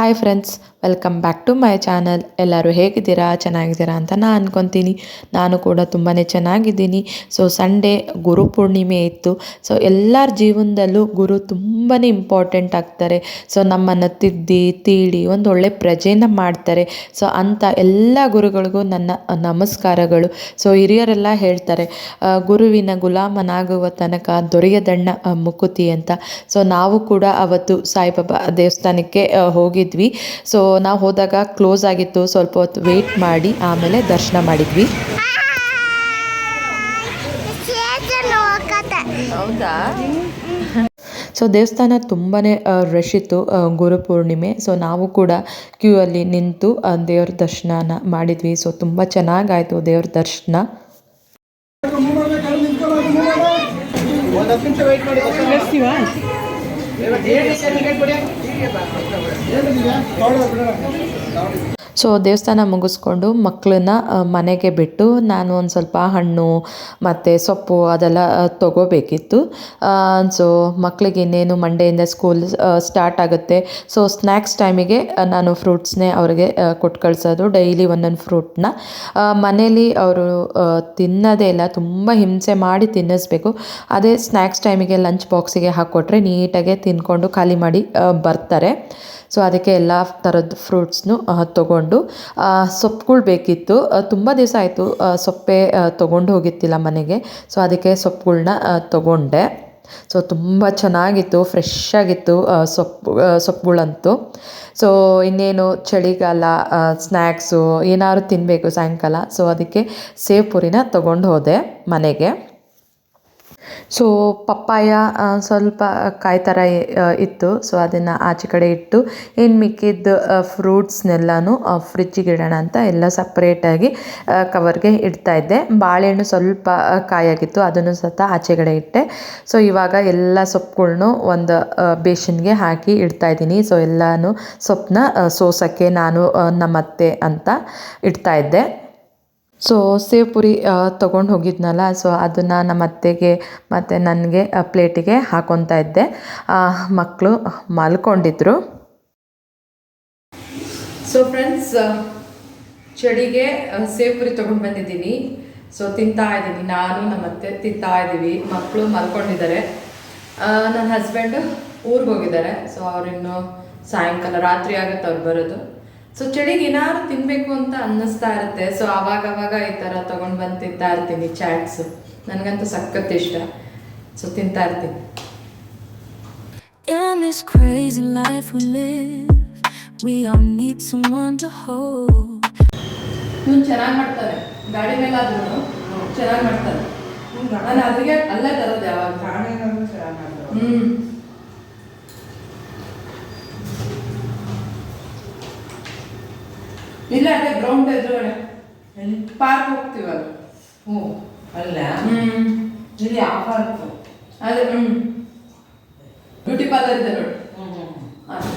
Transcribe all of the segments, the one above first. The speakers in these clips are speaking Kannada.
Hi friends welcome back to my channel ಎಲ್ಲರೂ ಹೇಗಿದ್ದೀರಾ? ಚೆನ್ನಾಗಿದ್ದೀರಾ ಅಂತ ನಾನು ಅಂದ್ಕೊತೀನಿ ನಾನು ಕೂಡ ತುಂಬಾ ಚೆನ್ನಾಗಿದ್ದೀನಿ. ಸೊ ಸಂಡೇ ಗುರು ಪೂರ್ಣಿಮೆ ಇತ್ತು. ಸೊ ಎಲ್ಲರ ಜೀವನದಲ್ಲೂ ಗುರು ತುಂಬಾ ಇಂಪಾರ್ಟೆಂಟ್ ಆಗ್ತಾರೆ. ಸೊ ನಮ್ಮನ್ನು ತಿದ್ದಿ, ತೀಡಿ ಒಂದು ಒಳ್ಳೆ ಪ್ರಜೆನ ಮಾಡ್ತಾರೆ. ಸೊ ಅಂಥ ಎಲ್ಲ ಗುರುಗಳಿಗೂ ನನ್ನ ನಮಸ್ಕಾರಗಳು. ಸೊ ಹಿರಿಯರೆಲ್ಲ ಹೇಳ್ತಾರೆ ಗುರುವಿನ ಗುಲಾಮನಾಗುವ ತನಕ ದೊರೆಯದಣ್ಣ ಮುಕುತಿ ಅಂತ. ಸೊ ನಾವು ಕೂಡ ಅವತ್ತು ಸಾಯಿಬಾಬಾ ದೇವಸ್ಥಾನಕ್ಕೆ ಹೋಗಿದ್ವಿ. ಸೊ ನಾವು ಹೋದಾಗ ಕ್ಲೋಸ್ ಆಗಿತ್ತು ಸ್ವಲ್ಪ ಹೊತ್ತು ವೆಯ್ಟ್ ಮಾಡಿ ಆಮೇಲೆ ದರ್ಶನ ಮಾಡಿದ್ವಿ. ಹೌದಾ? ಸೊ ದೇವಸ್ಥಾನ ತುಂಬಾ ರಶ್ ಇತ್ತು ಗುರು ಪೂರ್ಣಿಮೆ. ಸೊ ನಾವು ಕೂಡ ಕ್ಯೂ ಅಲ್ಲಿ ನಿಂತು ಆ, ದೇವ್ರ ದರ್ಶನ ಮಾಡಿದ್ವಿ. ಸೊ ತುಂಬ ಚೆನ್ನಾಗಾಯಿತು ದೇವ್ರ ದರ್ಶನ. ಒಂದು ಮಾಡಿ ಸೊ ದೇವಸ್ಥಾನ ಮುಗಿಸ್ಕೊಂಡು ಮಕ್ಕಳನ್ನ ಮನೆಗೆ ಬಿಟ್ಟು ನಾನು ಒಂದು ಸ್ವಲ್ಪ ಹಣ್ಣು ಮತ್ತು ಸೊಪ್ಪು ಅದೆಲ್ಲ ತೊಗೋಬೇಕಿತ್ತು. ಸೊ ಮಕ್ಕಳಿಗೆ ಇನ್ನೇನು ಮಂಡೆಯಿಂದ ಸ್ಕೂಲ್ ಸ್ಟಾರ್ಟ್ ಆಗುತ್ತೆ. ಸೊ ಸ್ನ್ಯಾಕ್ಸ್ ಟೈಮಿಗೆ ನಾನು ಫ್ರೂಟ್ಸ್ನೇ ಅವರಿಗೆ ಕೊಟ್ಟು ಕಳಿಸೋದು. ಡೈಲಿ ಒಂದೊಂದು ಫ್ರೂಟ್ನ ಮನೇಲಿ ಅವರು ತಿನ್ನೋದೇ ಇಲ್ಲ. ತುಂಬ ಹಿಂಸೆ ಮಾಡಿ ತಿನ್ನಿಸ್ಬೇಕು. ಅದೇ ಸ್ನ್ಯಾಕ್ಸ್ ಟೈಮಿಗೆ ಲಂಚ್ ಬಾಕ್ಸಿಗೆ ಹಾಕ್ಕೊಟ್ರೆ ನೀಟಾಗೆ ತಿನ್ಕೊಂಡು ಖಾಲಿ ಮಾಡಿ ಬರ್ತಾರೆ. ಸೊ ಅದಕ್ಕೆ ಎಲ್ಲ ಥರದ ಫ್ರೂಟ್ಸ್ನು ತೊಗೊಂಡು. ಸೊಪ್ಪುಗಳು ಬೇಕಿತ್ತು. ತುಂಬ ದಿವಸ ಆಯಿತು ಸೊಪ್ಪೆ ತೊಗೊಂಡು ಹೋಗಿತ್ತಿಲ್ಲ ಮನೆಗೆ. ಸೊ ಅದಕ್ಕೆ ಸೊಪ್ಪುಗಳನ್ನ ತೊಗೊಂಡೆ. ಸೊ ತುಂಬ ಚೆನ್ನಾಗಿತ್ತು, ಫ್ರೆಶ್ ಆಗಿತ್ತು ಸೊಪ್ಪು ಸೊಪ್ಪುಗಳಂತೂ. ಸೊ ಇನ್ನೇನು ಚಳಿಗಾಲ ಸ್ನ್ಯಾಕ್ಸು ಏನಾದ್ರು ತಿನ್ನಬೇಕು ಸಾಯಂಕಾಲ. ಸೊ ಅದಕ್ಕೆ ಸೇವ್ ಪುರಿನ ತೊಗೊಂಡು ಹೋದೆ ಮನೆಗೆ. ಸೊ ಪಪ್ಪಾಯ ಸ್ವಲ್ಪ ಕಾಯಿ ಥರ ಇತ್ತು. ಸೊ ಅದನ್ನು ಆಚೆ ಕಡೆ ಇಟ್ಟು ಇನ್ನು ಮಿಕ್ಕಿದ್ದ ಫ್ರೂಟ್ಸ್ನೆಲ್ಲನೂ ಫ್ರಿಜ್ಜಿಗೆ ಇಡೋಣ ಅಂತ ಎಲ್ಲ ಸಪ್ರೇಟಾಗಿ ಕವರ್ಗೆ ಇಡ್ತಾ ಇದ್ದೆ. ಬಾಳೆಹಣ್ಣು ಸ್ವಲ್ಪ ಕಾಯಾಗಿತ್ತು. ಅದನ್ನು ಸತ ಆಚೆ ಕಡೆ ಇಟ್ಟೆ. ಸೊ ಇವಾಗ ಎಲ್ಲ ಸೊಪ್ಪುಗಳನ್ನು ಒಂದು ಬೇಷನ್ಗೆ ಹಾಕಿ ಇಡ್ತಾ ಇದ್ದೀನಿ. ಸೊ ಎಲ್ಲನೂ ಸೊಪ್ಪನ್ನ ಸೋಸೋಕ್ಕೆ ನಾನು ನಮ್ಮತ್ತೆ ಅಂತ ಇಡ್ತಾ ಇದ್ದೆ. ಸೊ ಸೇವ್ ಪುರಿ ತೊಗೊಂಡು ಹೋಗಿದ್ನಲ್ಲ ಸೊ ಅದನ್ನು ನಮ್ಮ ಅತ್ತೆಗೆ ಮತ್ತು ನನಗೆ ಪ್ಲೇಟಿಗೆ ಹಾಕೊತಾ ಇದ್ದೆ. ಮಕ್ಕಳು ಮಲ್ಕೊಂಡಿದ್ರು. ಸೊ ಫ್ರೆಂಡ್ಸ್ ಚಳಿಗೆ ಸೇವ್ ಪುರಿ ತೊಗೊಂಡು ಬಂದಿದ್ದೀನಿ. ಸೊ ತಿಂತಾ ಇದ್ದೀನಿ. ನಾನು, ನಮ್ಮ ಅತ್ತೆ ತಿಂತಾ ಇದ್ದೀವಿ. ಮಕ್ಕಳು ಮಲ್ಕೊಂಡಿದ್ದಾರೆ. ನನ್ನ ಹಸ್ಬೆಂಡು ಊರಿಗೆ ಹೋಗಿದ್ದಾರೆ. ಸೊ ಅವರಿನ್ನು ಸಾಯಂಕಾಲ ರಾತ್ರಿ ಆಗುತ್ತೆ ಅವ್ರು ಬರೋದು. ಸೊ ಚಳಿಗೆ ಏನಾದ್ರು ತಿನ್ಬೇಕು ಅಂತ ಅನ್ನಿಸ್ತಾ ಇರುತ್ತೆ. ಸೊ ಅವಾಗ ಅವಾಗ ಈ ಥರ ತಗೊಂಡ್ ಬಂದು ತಿಂತಾ ಇರ್ತೀನಿ ಚಾಟ್ಸ್. ನನಗಂತೂ ಸಖತ್ ಇಷ್ಟ. ಸೊ ತಿಂತಾ ಇರ್ತೀನಿ. In this crazy life we live, we all need someone to hold. ಇವನು ಚೆನ್ನಾಗಿ ಮಾಡ್ತಾರೆ. ಗಾಡಿ ಮೇಲೆ ಆದ್ರೂ ಚೆನ್ನಾಗಿ ಮಾಡ್ತಾರೆ. ನಾನು ಅದಕ್ಕೆ ಅಲ್ಲೇ ತರೋದು ಯಾವಾಗ? ಹ್ಮ್. ಇಲ್ಲ ಅದೇ ಗ್ರೌಂಡ್ ಎದುರುಗಡೆ. ಪಾರ್ಕ್ ಹೋಗ್ತೀವಲ್ಲ ಹ್ಞೂ ಅಲ್ಲ? ಹ್ಮ್. ಇಲ್ಲಿ ಆಫರ್ ಇತ್ತು ಅದೇ ಹ್ಮ್. ಬ್ಯೂಟಿ ಪಾರ್ಲರ್ ಇದೆ ನೋಡಿ. ಅದು.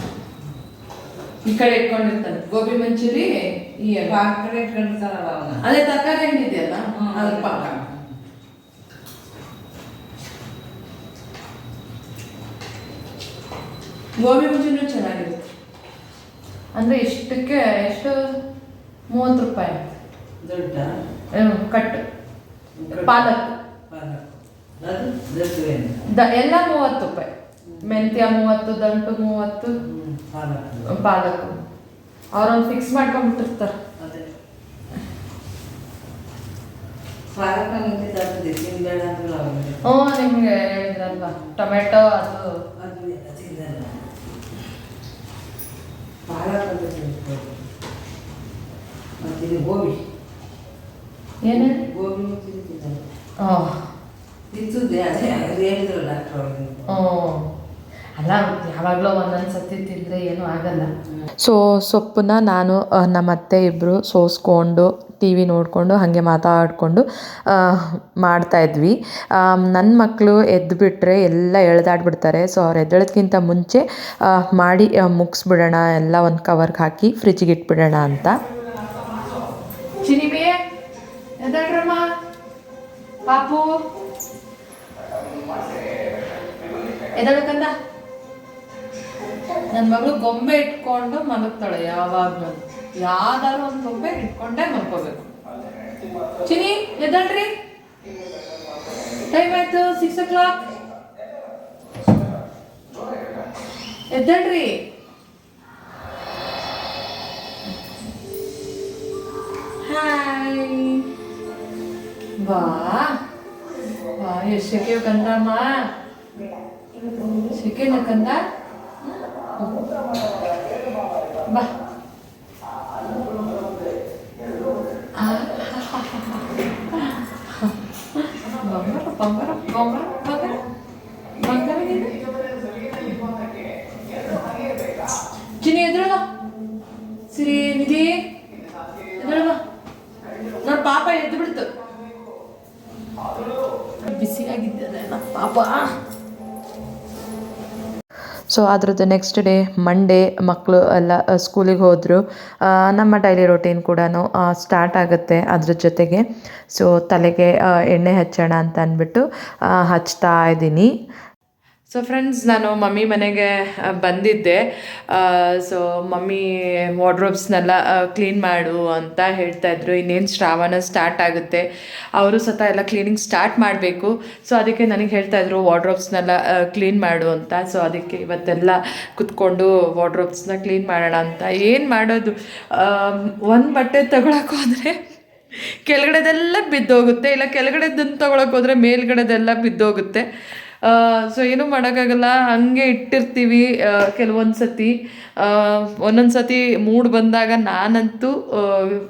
ಈ ಕಡೆ ಇಟ್ಕೊಂಡಿರ್ತಾನೆ. ಗೋಬಿ ಮಂಚೂರಿ ಈ ಎಲ್ಲ. ಪಾರ್ಕ್ ಕಡೆ ಇಟ್ಕೊಂಡಿರ್ತಾರಲ್ಲ ಅವನ. ಅದೇ ತರಕಾರಿ ಹಣ್ಣು ಇದೆಯಲ್ಲ? ಅದ್ರ ಪಕ್ಕ ಗೋಬಿ ಮಂಚೂರಿನೂ ಚೆನ್ನಾಗಿರುತ್ತೆ. ಅಂದ್ರೆ ಇಷ್ಟಕ್ಕೆ ಎಷ್ಟು? ಮೂವತ್ತು ರೂಪಾಯಿ. ದೊಡ್ಡ? ಕಟ್ಟು. ಪಾಲಕ್. ಎಲ್ಲ ಮೂವತ್ತು ರೂಪಾಯಿ. ಮೆಂತ್ಯ ಮೂವತ್ತು ದಂಟು ಮೂವತ್ತು. ಪಾಲಕ್. ಅವ್ರೊಂದು ಫಿಕ್ಸ್ ಮಾಡ್ಕೊಂಡ್ಬಿಟ್ಟಿರ್ತಾರೆ. ಹ್ಞೂ ನಿಮಗೆ ಹೇಳಿದ್ರಲ್ವಾ? ಟೊಮೆಟೊ ಅದು ಅದು ಎಲ್ಲ ತಿನ್ನಲ್ಲ ಪಾಲಕ್ ಅಂತ ತಿನ್ಬೇಕು ಮತ್ತೆ ಇದು ಗೋಬಿ ಏನು ಗೋಬಿ ತಿಂತಿದ್ದಲ್ಲ ಹ್ಞೂ ತಿಂತದೆ ಅದೇ ಅದು ಹೇಳಿದ್ರು ಡಾಕ್ಟರ್ ಅವ್ರಿಗೆ ಹ್ಞೂ ಅಲ್ಲ ಯಾವಾಗಲೂ ಒಂದೊಂದು ಸತಿ ತಿಂದರೆ ಏನೂ ಆಗಲ್ಲ. ಸೊ ಸೊಪ್ಪನ್ನ ನಾನು ನಮ್ಮ ಅತ್ತೆ ಇಬ್ಬರು ಸೋಸ್ಕೊಂಡು ಟಿ ವಿ ನೋಡಿಕೊಂಡು ಹಾಗೆ ಮಾತಾಡಿಕೊಂಡು ಮಾಡ್ತಾಯಿದ್ವಿ ನನ್ನ ಮಕ್ಕಳು ಎದ್ದುಬಿಟ್ರೆ ಎಲ್ಲ ಎಳ್ದಾಡ್ಬಿಡ್ತಾರೆ. ಸೊ ಅವ್ರು ಎದ್ದೇಳೋದ್ಕಿಂತ ಮುಂಚೆ ಮಾಡಿ ಮುಗಿಸ್ಬಿಡೋಣ ಎಲ್ಲ ಒಂದು ಕವರ್ಗೆ ಹಾಕಿ ಫ್ರಿಜ್ಗೆ ಇಟ್ಬಿಡೋಣ ಅಂತ. ಪಾಪು? ಎದ್ದೇಳಕಂದ ನನ್ನ ಮಗಳು ಗೊಂಬೆ ಇಟ್ಕೊಂಡು ಮಲಗ್ತಾಳೆ ಯಾವಾಗಲೂ. ಯಾವ್ದಾದ್ರು ಒಂದು ಗೊಂಬೆ ಇಟ್ಕೊಂಡೇ ಮಲ್ಕೋಬೇಕು. ಚಿನಿ ಎದ್ದಳ್ರಿ. ಟೈಮ್ ಆಯ್ತು ಸಿಕ್ಸ್ ಓ ಕ್ಲಾಕ್ ಎದ್ದಳ್ರಿ. ಹಾಯ್ ಬಾ. ಬಾ, ಎಷ್ಟು ಸೆಕೆ ಕಂದಮ್ಮ? ಸೆಕೆನ ಕಂದ? ಬಾ ಬಂಗಾರ ಬಂಗಾರ ಬಂಗಾರ ಬಂಗಾರ ಬಂಗಾರ ನೀನು ಚಿನಿ ಎದ್ರಲ್ಲ ಸಿರಿ ನಿಧಿ ಬಾ ನನ್ನ ಪಾಪ ಎದ್ದು ಬಿಡ್ತು ನಮ್ಮ ಪಾಪ ಸೊ ಅದ್ರದ್ದು ನೆಕ್ಸ್ಟ್ ಡೇ ಮಂಡೇ ಮಕ್ಕಳು ಎಲ್ಲ ಸ್ಕೂಲಿಗೆ ಹೋದರು. ನಮ್ಮ ಡೈಲಿ ರೊಟೀನ್ ಕೂಡ ಸ್ಟಾರ್ಟ್ ಆಗುತ್ತೆ ಅದ್ರ ಜೊತೆಗೆ. ಸೊ ತಲೆಗೆ ಎಣ್ಣೆ ಹಚ್ಚೋಣ ಅಂತ ಅಂದ್ಬಿಟ್ಟು ಹಚ್ತಾ ಇದ್ದೀನಿ ಸೊ ಫ್ರೆಂಡ್ಸ್ ನಾನು ಮಮ್ಮಿ ಮನೆಗೆ ಬಂದಿದ್ದೆ. ಸೊ ಮಮ್ಮಿ ವಾರ್ಡ್ರೋಬ್ಸ್ನೆಲ್ಲ ಕ್ಲೀನ್ ಮಾಡು ಅಂತ ಹೇಳ್ತಾ ಇದ್ರು. ಇನ್ನೇನು ಶ್ರಾವಣ ಸ್ಟಾರ್ಟ್ ಆಗುತ್ತೆ. ಅವರು ಸತ ಎಲ್ಲ ಕ್ಲೀನಿಂಗ್ ಸ್ಟಾರ್ಟ್ ಮಾಡಬೇಕು. ಸೊ ಅದಕ್ಕೆ ನನಗೆ ಹೇಳ್ತಾ ಇದ್ರು ವಾರ್ಡ್ರೋಬ್ಸ್ನೆಲ್ಲ ಕ್ಲೀನ್ ಮಾಡು ಅಂತ. ಸೊ ಅದಕ್ಕೆ ಇವತ್ತೆಲ್ಲ ಕುತ್ಕೊಂಡು ವಾರ್ಡ್ರೋಬ್ಸ್ನ ಕ್ಲೀನ್ ಮಾಡೋಣ ಅಂತ. ಏನು ಮಾಡೋದು? ಒಂದು ಬಟ್ಟೆ ತಗೊಳಕ್ಕೆ ಕೆಳಗಡೆದೆಲ್ಲ ಬಿದ್ದೋಗುತ್ತೆ. ಇಲ್ಲ ಕೆಳಗಡೆದನ್ನು ತೊಗೊಳಕ್ಕೆ ಹೋದರೆ ಮೇಲ್ಗಡೆದೆಲ್ಲ ಬಿದ್ದೋಗುತ್ತೆ. ಸೊ ಏನೂ ಮಾಡೋಕ್ಕಾಗಲ್ಲ, ಹಂಗೆ ಇಟ್ಟಿರ್ತೀವಿ ಕೆಲವೊಂದು ಸತಿ ಒಂದೊಂದು ಸತಿ ಮೂಡ್ ಬಂದಾಗ ನಾನಂತೂ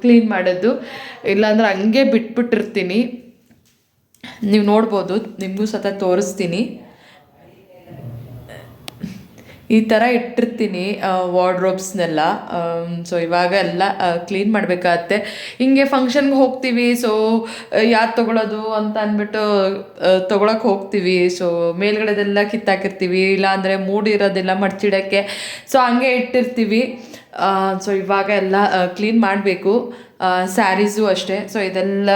ಕ್ಲೀನ್ ಮಾಡೋದು. ಇಲ್ಲಾಂದ್ರೆ ಹಂಗೆ ಬಿಟ್ಬಿಟ್ಟಿರ್ತೀನಿ. ನೀವು ನೋಡ್ಬೋದು, ನಿಮಗೂ ಸತ ತೋರಿಸ್ತೀನಿ. ಈ ಥರ ಇಟ್ಟಿರ್ತೀನಿ ವಾರ್ಡ್ರೋಬ್ಸ್ನೆಲ್ಲ ಸೊ ಇವಾಗ ಎಲ್ಲ ಕ್ಲೀನ್ ಮಾಡಬೇಕಾಗತ್ತೆ. ಹಿಂಗೆ ಫಂಕ್ಷನ್ಗೆ ಹೋಗ್ತೀವಿ ಸೊ ಯಾರು ತೊಗೊಳೋದು ಅಂತ ಅಂದ್ಬಿಟ್ಟು ತೊಗೊಳಕ್ಕೆ ಹೋಗ್ತೀವಿ. ಸೊ ಮೇಲ್ಗಡೆದೆಲ್ಲ ಕಿತ್ತಾಕಿರ್ತೀವಿ, ಇಲ್ಲಾಂದರೆ ಮೂಡಿರೋದೆಲ್ಲ ಮಡ್ಚಿಡೋಕ್ಕೆ. ಸೊ ಹಂಗೆ ಇಟ್ಟಿರ್ತೀವಿ. ಸೊ ಇವಾಗ ಎಲ್ಲ ಕ್ಲೀನ್ ಮಾಡಬೇಕು. ಸ್ಯಾರೀಸು ಅಷ್ಟೇ. ಸೊ ಇದೆಲ್ಲ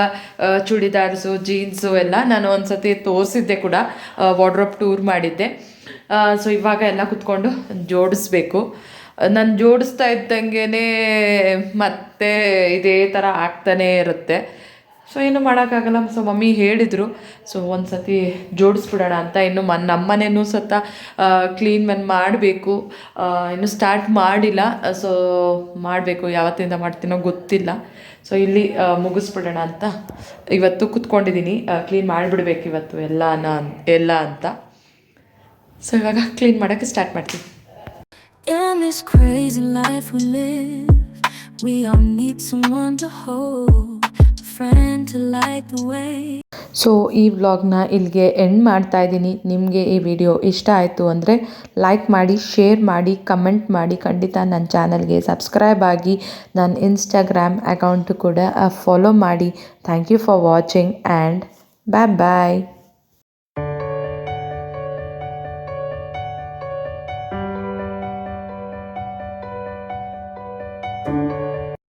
ಚೂಡಿದಾರ್ಸು ಜೀನ್ಸು ಎಲ್ಲ ನಾನು ಒಂದು ಸತಿ ತೋರಿಸಿದ್ದೆ ಕೂಡ. ವಾರ್ಡ್ರೋಬ್ ಟೂರ್ ಮಾಡಿದ್ದೆ. ಸೊ ಇವಾಗ ಎಲ್ಲ ಕುತ್ಕೊಂಡು ಜೋಡಿಸ್ಬೇಕು. ನಾನು ಜೋಡಿಸ್ತಾ ಇದ್ದಂಗೆ ಮತ್ತೆ ಇದೇ ಥರ ಆಗ್ತಾನೇ ಇರುತ್ತೆ. ಸೊ ಏನು ಮಾಡೋಕ್ಕಾಗಲ್ಲ. ಸೊ ಮಮ್ಮಿ ಹೇಳಿದರು. ಸೊ ಒಂದು ಸತಿ ಜೋಡಿಸ್ಬಿಡೋಣ ಅಂತ. ಇನ್ನು ಮನ್ ನಮ್ಮನೇನೂ ಸತ ಕ್ಲೀನ್ ಮನ್ ಮಾಡಬೇಕು. ಇನ್ನು ಸ್ಟಾರ್ಟ್ ಮಾಡಿಲ್ಲ. ಸೊ ಮಾಡಬೇಕು. ಯಾವತ್ತಿಂದ ಮಾಡ್ತೀನೋ ಗೊತ್ತಿಲ್ಲ. ಸೊ ಇಲ್ಲಿ ಮುಗಿಸ್ಬಿಡೋಣ ಅಂತ. ಇವತ್ತು ಕುತ್ಕೊಂಡಿದ್ದೀನಿ. ಕ್ಲೀನ್ ಮಾಡಿಬಿಡ್ಬೇಕು ಇವತ್ತು ಎಲ್ಲನ, ಎಲ್ಲ ಅಂತ. ಸೊ ಇವಾಗ ಕ್ಲೀನ್ ಮಾಡೋಕ್ಕೆ ಸ್ಟಾರ್ಟ್ ಮಾಡ್ತೀನಿ. In this crazy life we live, we all need someone to hold, a friend to light the way. So ಈ ವ್ಲಾಗ್ನ ಇಲ್ಲಿಗೆ ಎಂಡ್ ಮಾಡ್ತಾ ಇದ್ದೀನಿ. ನಿಮಗೆ ಈ ವಿಡಿಯೋ ಇಷ್ಟ ಆಯಿತು ಅಂದರೆ ಲೈಕ್ ಮಾಡಿ ಶೇರ್ ಮಾಡಿ ಕಮೆಂಟ್ ಮಾಡಿ. ಖಂಡಿತ ನನ್ನ ಚಾನಲ್ಗೆ ಸಬ್ಸ್ಕ್ರೈಬ್ ಆಗಿ ನನ್ನ ಇನ್ಸ್ಟಾಗ್ರಾಮ್ ಅಕೌಂಟು ಕೂಡ ಫಾಲೋ ಮಾಡಿ. Thank you for watching and bye bye